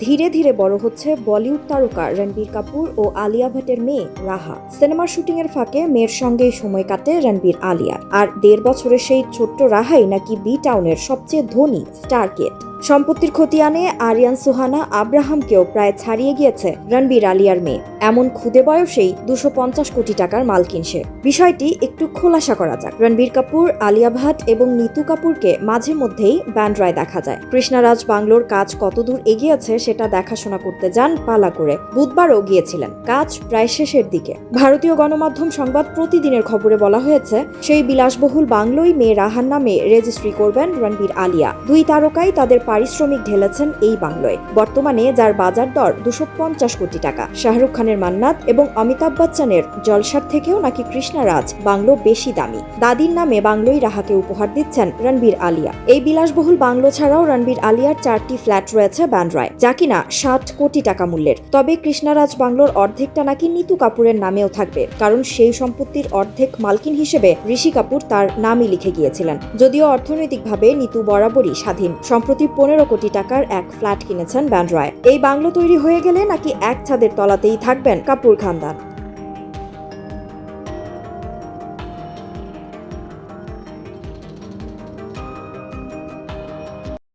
ধীরে ধীরে বড় হচ্ছে বলিউড তারকা রণবীর কাপুর ও আলিয়া ভট্টের মেয়ে রাহা। সিনেমার শুটিং এর ফাঁকে মেয়ের সঙ্গেই সময় কাটে রণবীর আলিয়ার। আর দেড় বছরের সেই ছোট্ট রাহাই নাকি বি টাউনের সবচেয়ে ধনী স্টার কিড সম্পত্তির খতিয়ানে আরিয়ান সুহানা আব্রাহামকেও প্রায় ছাড়িয়ে গিয়েছে রণবীর আলিয়ার মেয়ে। এমন খুদে বয়সেই দুশো পঞ্চাশ কোটি টাকার মালকিন সে বিষয়টি একটু খোলাসা করা যাক। রণবীর কাপুর, আলিয়া ভাট এবং নিতু কাপুরকে মাঝে মধ্যেই ব্যান্ডরায় দেখা যায়। কৃষ্ণারাজ বাংলোর কাজ কতদূর এগিয়েছে সেটা দেখাশোনা করতে যান পালা করে বুধবারও গিয়েছিলেন কাজ প্রায় শেষের দিকে। ভারতীয় গণমাধ্যম সংবাদ প্রতিদিনের খবরে বলা হয়েছে, সেই বিলাসবহুল বাংলোই মেয়ে রাহার নামে রেজিস্ট্রি করবেন রণবীর আলিয়া। দুই তারকাই তাদের পারিশ্রমিক ঢেলেছেন এই বাংলোয়। বর্তমানে যার বাজার দর দুশো পঞ্চাশ কোটি টাকা। শাহরুখ খানের মান্নাত এবং অমিতাভ বচ্চনের জলসার থেকেও নাকি কৃষ্ণারাজ বাংলো বেশি দামি। দাদির নামে বাংলোই রাহাকে উপহার দিচ্ছেন রণবীর আলিয়া। এই বিলাসবহুল বাংলো ছাড়াও রণবীর আলিয়ার চারটি ফ্ল্যাট রয়েছে ব্যান্ড্রায় যা কিনা ষাট কোটি টাকা মূল্যের। তবে কৃষ্ণারাজ বাংলোর অর্ধেকটা নাকি নিতু কাপুরের নামেও থাকবে, কারণ সেই সম্পত্তির অর্ধেক মালকিন হিসেবে ঋষি কাপুর তার নামই লিখে গিয়েছিলেন। যদিও অর্থনৈতিকভাবে নিতু বরাবরই স্বাধীন, সম্প্রতি পনেরো কোটি টাকার এক ফ্ল্যাট কিনেছেন ব্যান্ড্রয় এই বাংলো তৈরি হয়ে গেলে নাকি এক ছাদের তলাতেই থাকবেন কাপুর খানদান।